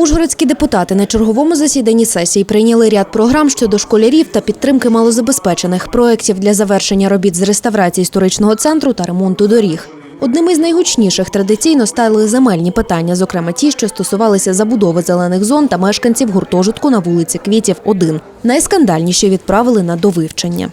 Ужгородські депутати на черговому засіданні сесії прийняли ряд програм щодо школярів та підтримки малозабезпечених проєктів для завершення робіт з реставрації історичного центру та ремонту доріг. Одним із найгучніших традиційно стали земельні питання, зокрема ті, що стосувалися забудови зелених зон та мешканців гуртожитку на вулиці Квітів 1. Найскандальніші відправили на довивчення.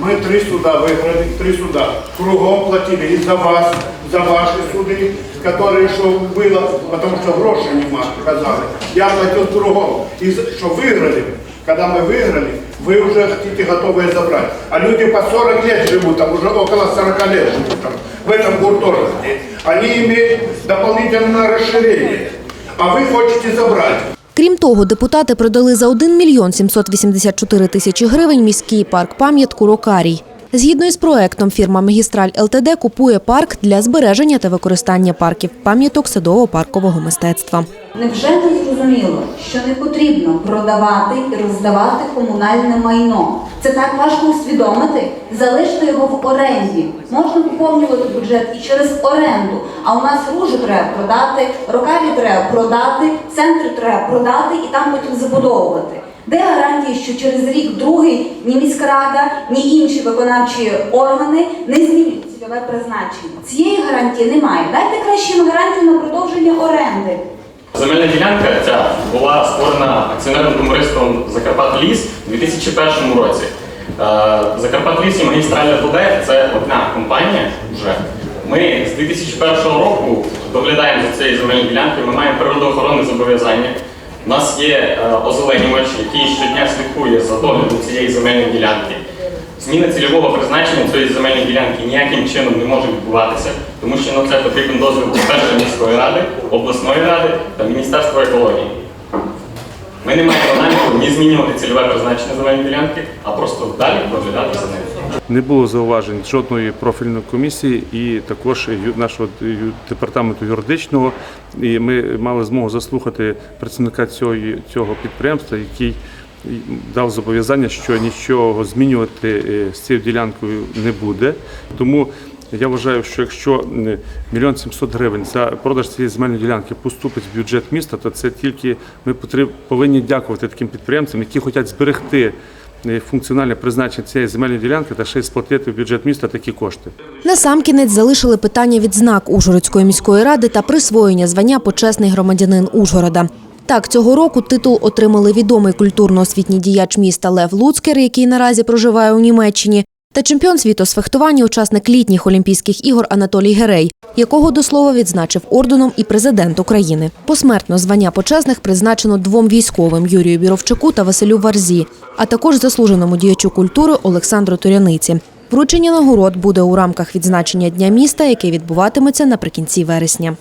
Мы три суда выиграли, три суда. Кругом платили и за вас, за ваши суды, которые что было, потому что грошей нема, казали. Я платил кругом. И за- что выиграли, когда мы выиграли, вы уже хотите готовые забрать. А люди по 40 лет живут, там уже около 40 лет живут там, в этом гуртожитке. Они имеют дополнительное расширение. А вы хотите забрать. Крім того, депутати продали за 1 мільйон 784 тисячі гривень міський парк пам'ятку Рокарій. Згідно із проектом, фірма Магістраль ЛТД купує парк для збереження та використання парків пам'яток садово-паркового мистецтва. Невже не зрозуміло, що не потрібно продавати і роздавати комунальне майно? Це так важко усвідомити, залишити його в оренді. Можна поповнювати бюджет і через оренду. А у нас ружу треба продати, рокаві треба продати, центри треба продати і там потім забудовувати. Де гарантії, що через рік другий ні міська рада, ні інші виконавчі органи не змінюють цільове призначення? Цієї гарантії немає. Дайте краще гарантію на продовження оренди. Земельна ділянка ця була створена акціонерним товариством Закарпат-Ліс у 2001 році. Е, Закарпат-Ліс і магістральна ЛТД – це одна компанія вже. Ми з 2001 року доглядаємо за цією земельною ділянкою, ми маємо природоохоронне зобов'язання. У нас є е, озеленювач, який щодня слідкує за доглядом цієї земельної ділянки. Зміна цільового призначення цієї земельної ділянки ніяким чином не може відбуватися, тому що на це потрібен дозвіл першої міської ради, обласної ради та Міністерства екології. Ми не маємо наміру змінювати цільове призначення земельної ділянки, а просто далі доглядати за нею. Не було зауважень жодної профільної комісії і також нашого департаменту юридичного. І ми мали змогу заслухати працівника цього, цього підприємства, який дав зобов'язання, що нічого змінювати е, з цією ділянкою не буде. Тому я вважаю, що якщо мільйон сімсот гривень за продаж цієї земельної ділянки поступить в бюджет міста, то це тільки ми повинні дякувати таким підприємцям, які хочуть зберегти е, функціональне призначення цієї земельної ділянки та ще й сплатити в бюджет міста такі кошти. Насамкінець залишили питання відзнак Ужгородської міської ради та присвоєння звання почесний громадянин Ужгорода. Так, цього року титул отримали відомий культурно-освітній діяч міста Лев Луцкер, який наразі проживає у Німеччині, та чемпіон світу з фехтування, учасник літніх Олімпійських ігор Анатолій Герей, якого до слова відзначив орденом і президент України. Посмертно звання почесних призначено двом військовим Юрію Біровчуку та Василю Варзі, а також заслуженому діячу культури Олександру Туряниці. Вручення нагород буде у рамках відзначення Дня міста, яке відбуватиметься наприкінці вересня.